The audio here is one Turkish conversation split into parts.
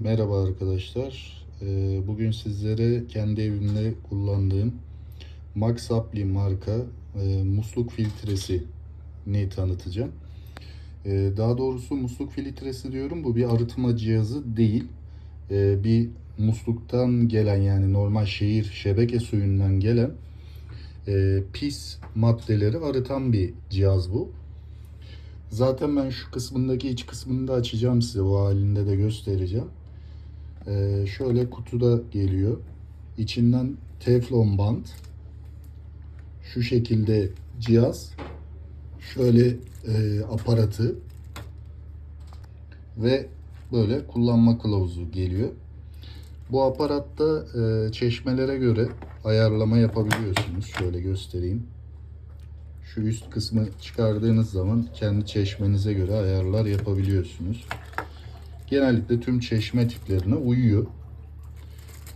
Merhaba arkadaşlar. Ee, Bugün sizlere kendi evimde kullandığım Max Appli marka e, musluk filtresini tanıtacağım. Ee, Daha doğrusu musluk filtresi diyorum. Bu bir arıtma cihazı değil. Ee, Bir musluktan gelen yani normal şehir şebeke suyundan gelen e, pis maddeleri arıtan bir cihaz bu. Zaten ben şu kısmındaki iç kısmını da açacağım size. O halinde de göstereceğim. Ee, şöyle kutuda geliyor. İçinden teflon bant. Şu şekilde cihaz. Şöyle e, aparatı. Ve böyle kullanma kılavuzu geliyor. Bu aparatta e, çeşmelere göre ayarlama yapabiliyorsunuz. Şöyle göstereyim. Şu üst kısmı çıkardığınız zaman kendi çeşmenize göre ayarlar yapabiliyorsunuz. Genellikle tüm çeşme tiplerine uyuyor.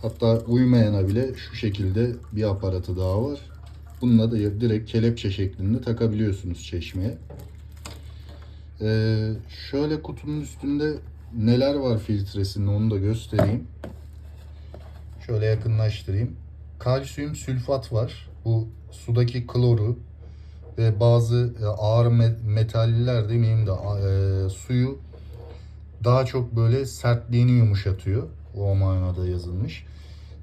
Hatta uymayana bile şu şekilde bir aparatı daha var. Bununla da direkt kelepçe şeklinde takabiliyorsunuz çeşmeye. Ee, şöyle kutunun üstünde neler var filtresinde onu da göstereyim. Şöyle yakınlaştırayım. Kalsiyum sülfat var. Bu sudaki kloru ve bazı e, ağır me- metaller demeyeyim de e, suyu daha çok böyle sertliğini yumuşatıyor. O manada yazılmış.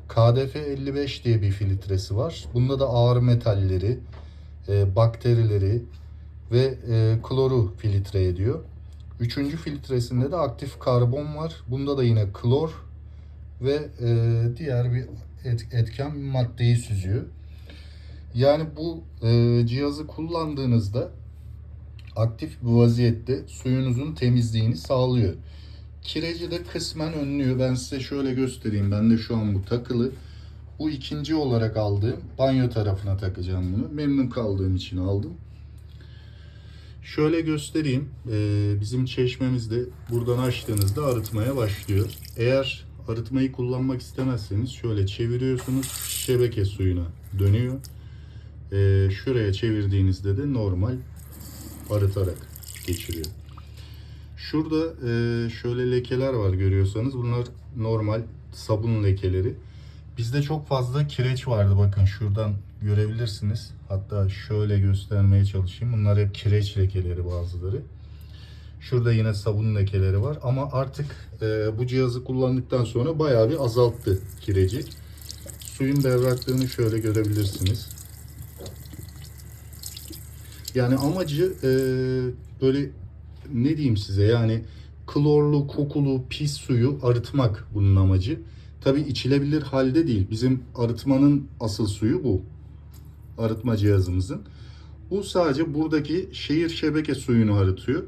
KDF 55 diye bir filtresi var. Bunda da ağır metalleri, e, bakterileri ve e, kloru filtre ediyor. Üçüncü filtresinde de aktif karbon var. Bunda da yine klor ve e, diğer bir et- etken maddeyi süzüyor. Yani bu e, cihazı kullandığınızda aktif bir vaziyette suyunuzun temizliğini sağlıyor. Kireci de kısmen önlüyor. Ben size şöyle göstereyim. Ben de şu an bu takılı. Bu ikinci olarak aldığım banyo tarafına takacağım bunu. Memnun kaldığım için aldım. Şöyle göstereyim. Ee, bizim çeşmemizde buradan açtığınızda arıtmaya başlıyor. Eğer arıtmayı kullanmak istemezseniz şöyle çeviriyorsunuz. Şebeke suyuna dönüyor. Ee, şuraya çevirdiğinizde de normal arıtarak geçiriyor. Şurada e, şöyle lekeler var görüyorsanız bunlar normal sabun lekeleri. Bizde çok fazla kireç vardı bakın şuradan görebilirsiniz. Hatta şöyle göstermeye çalışayım. Bunlar hep kireç lekeleri bazıları. Şurada yine sabun lekeleri var ama artık e, bu cihazı kullandıktan sonra bayağı bir azalttı kireci. Suyun berraklığını şöyle görebilirsiniz. Yani amacı e, böyle ne diyeyim size yani klorlu, kokulu, pis suyu arıtmak bunun amacı. Tabi içilebilir halde değil. Bizim arıtmanın asıl suyu bu. Arıtma cihazımızın. Bu sadece buradaki şehir şebeke suyunu arıtıyor.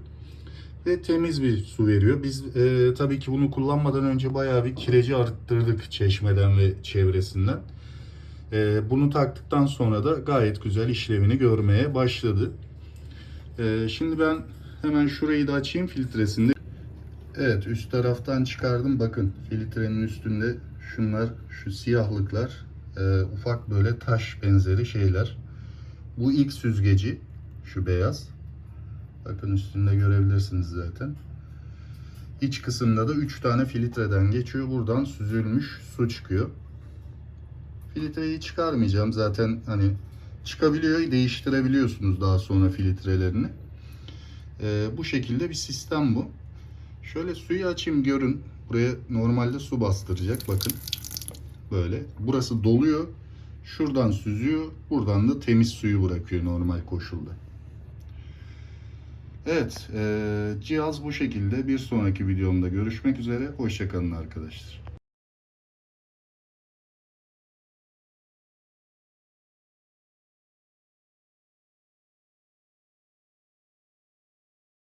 Ve temiz bir su veriyor. Biz e, tabii ki bunu kullanmadan önce bayağı bir kireci arıttırdık çeşmeden ve çevresinden. E, bunu taktıktan sonra da gayet güzel işlevini görmeye başladı. E, şimdi ben Hemen şurayı da açayım filtresinde. Evet üst taraftan çıkardım. Bakın filtrenin üstünde şunlar şu siyahlıklar e, ufak böyle taş benzeri şeyler. Bu ilk süzgeci şu beyaz. Bakın üstünde görebilirsiniz zaten. İç kısımda da 3 tane filtreden geçiyor. Buradan süzülmüş su çıkıyor. Filtreyi çıkarmayacağım zaten hani çıkabiliyor değiştirebiliyorsunuz daha sonra filtrelerini. Ee, bu şekilde bir sistem bu. Şöyle suyu açayım görün. Buraya normalde su bastıracak bakın. Böyle. Burası doluyor. Şuradan süzüyor. Buradan da temiz suyu bırakıyor normal koşulda. Evet. E, cihaz bu şekilde. Bir sonraki videomda görüşmek üzere. Hoşçakalın arkadaşlar.